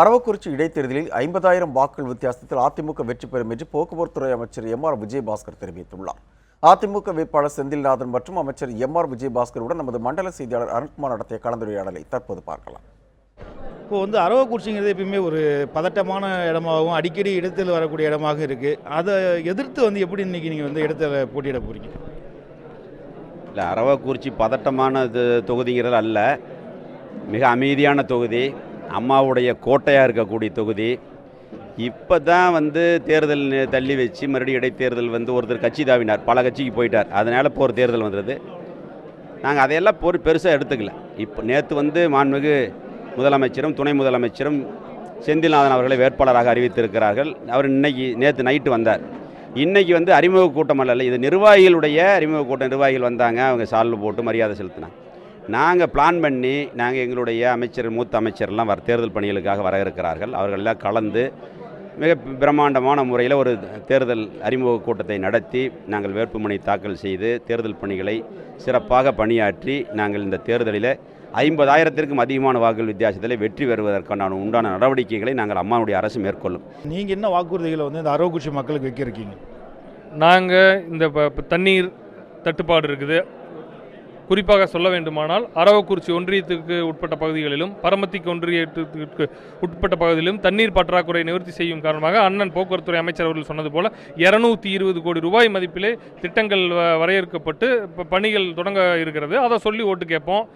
அரவக்குறிச்சி இடைத்தேர்தலில் ஐம்பதாயிரம் வாக்குகள் வித்தியாசத்தில் அதிமுக வெற்றி பெறும் என்று போக்குவரத்துறை அமைச்சர் எம் ஆர் விஜயபாஸ்கர் தெரிவித்துள்ளார். அதிமுக வேட்பாளர் செந்தில்நாதன் மற்றும் அமைச்சர் எம் ஆர் விஜயபாஸ்கருடன் நமது மண்டல செய்தியாளர் அருண்குமார் நடத்திய கலந்துரையாடலை தற்போது பார்க்கலாம். இப்போ வந்து அரவக்குறிச்சிங்கிறது எப்பயுமே ஒரு பதட்டமான இடமாகவும் அடிக்கடி இடத்தில் வரக்கூடிய இடமாக இருக்குது அதை எதிர்த்து வந்து எப்படி இன்னைக்கு நீங்கள் வந்து இடத்துல போட்டியிட போகிறீங்க இல்லை அரவக்குறிச்சி பதட்டமான இது தொகுதிங்கிறது அல்ல. மிக அமைதியான தொகுதி. அம்மாவுடைய கோட்டையாக இருக்கக்கூடிய தொகுதி. இப்போ தான் வந்து தேர்தல் தள்ளி வச்சு மறுபடியும் இடைத்தேர்தல் வந்து ஒருத்தர் கட்சி தாவினார். பல கட்சிக்கு போயிட்டார். அதனால் இப்போ ஒரு தேர்தல் வந்தது. நாங்கள் அதையெல்லாம் பொறு பெருசாக எடுத்துக்கல. இப்போ நேற்று வந்து மாண்புமிகு முதலமைச்சரும் துணை முதலமைச்சரும் செந்தில்நாதன் அவர்களை வேட்பாளராக அறிவித்திருக்கிறார்கள். அவர் இன்னைக்கு நேற்று நைட்டு வந்தார். இன்னைக்கு வந்து அறிமுக கூட்டம் அல்ல இது நிர்வாகிகளுடைய அறிமுக கூட்டம். நிர்வாகிகள் வந்தாங்க அவங்க சால்வு போட்டு மரியாதை செலுத்தினாங்க. நாங்கள் பிளான் பண்ணி நாங்கள் எங்களுடைய அமைச்சர் மூத்த அமைச்சர்லாம் வர தேர்தல் பணிகளுக்காக வர இருக்கிறார்கள். அவர்களெல்லாம் கலந்து மிக பிரம்மாண்டமான முறையில் ஒரு தேர்தல் அறிமுக கூட்டத்தை நடத்தி நாங்கள் வேட்புமனு தாக்கல் செய்து தேர்தல் பணிகளை சிறப்பாக பணியாற்றி நாங்கள் இந்த தேர்தலில் ஐம்பதாயிரத்திற்கும் அதிகமான வாக்குகள் வித்தியாசத்தில் வெற்றி பெறுவதற்கான உண்டான நடவடிக்கைகளை நாங்கள் அம்மாவுடைய அரசு மேற்கொள்ளும். நீங்கள் என்ன வாக்குறுதிகளை வந்து இந்த அரவக்குறிச்சி மக்களுக்கு வைக்கிருக்கீங்க நாங்கள் இந்த தண்ணீர் தட்டுப்பாடு இருக்குது. குறிப்பாக சொல்ல வேண்டுமானால் அரவக்குறிச்சி ஒன்றியத்துக்கு உட்பட்ட பகுதிகளிலும் பரமத்திக்கு ஒன்றியத்துக்கு உட்பட்ட பகுதிகளிலும் தண்ணீர் பற்றாக்குறை நிவர்த்தி செய்யும் காரணமாக அண்ணன் போக்குவரத்துறை அமைச்சர் அவர்கள் சொன்னது போல இருநூத்தி இருபது கோடி ரூபாய் மதிப்பிலே திட்டங்கள் வ- வரையறுக்கப்பட்டு ப- பணிகள் தொடங்க இருக்கிறது. அதை சொல்லி ஓட்டு கேட்போம்.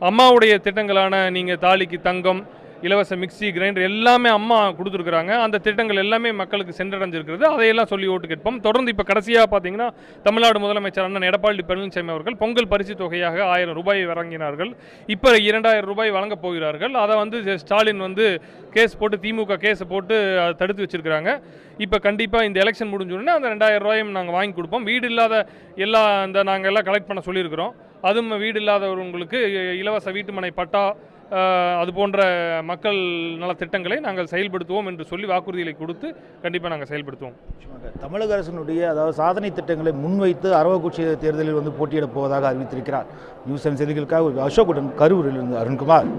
அம்மாவுடைய திட்டங்களான நீங்கள் தாலிக்கு தங்கம் இலவச மிக்சி கிரைண்டர் எல்லாமே அம்மா கொடுத்துருக்குறாங்க. அந்த திட்டங்கள் எல்லாமே மக்களுக்கு சென்றடைஞ்சிருக்கிறது. அதையெல்லாம் சொல்லி ஓட்டு கேட்போம். தொடர்ந்து இப்போ கடைசியாக பார்த்தீங்கன்னா தமிழ்நாடு முதலமைச்சர் அண்ணன் எடப்பாடி பழனிசாமி அவர்கள் பொங்கல் பரிசு தொகையாக ஆயிரம் ரூபாய் வழங்கினார்கள். இப்போ இரண்டாயிரம் ரூபாய் வழங்கப் போகிறார்கள். அதை வந்து ஸ்டாலின் வந்து கேஸ் போட்டு திமுக கேஸை போட்டு அதை தடுத்து வச்சிருக்கிறாங்க. இப்போ கண்டிப்பாக இந்த எலெக்ஷன் முடிஞ்சோடனே அந்த ரெண்டாயிரம் ரூபாயும் நாங்கள் வாங்கி கொடுப்போம். வீடு இல்லாத எல்லா இந்த நாங்கள் எல்லாம் கலெக்ட் பண்ண சொல்லியிருக்கிறோம். அதுவும் வீடு இல்லாதவங்களுக்கு இலவச வீட்டுமனை பட்டா அது போன்ற மக்கள் நல திட்டங்களை நாங்கள் செயல்படுத்துவோம் என்று சொல்லி வாக்குறுதிகளை கொடுத்து கண்டிப்பாக நாங்கள் செயல்படுத்துவோம். தமிழக அரசினுடைய அதாவது சாதனை திட்டங்களை முன்வைத்து அரவக்குச்சி தேர்தலில் வந்து போட்டியிடப் போவதாக அறிவித்திருக்கிறார். நியூஸ் அண்ட் செய்திகளுக்காக அசோக்குடன் கரூரில் இருந்து அருண்குமார்.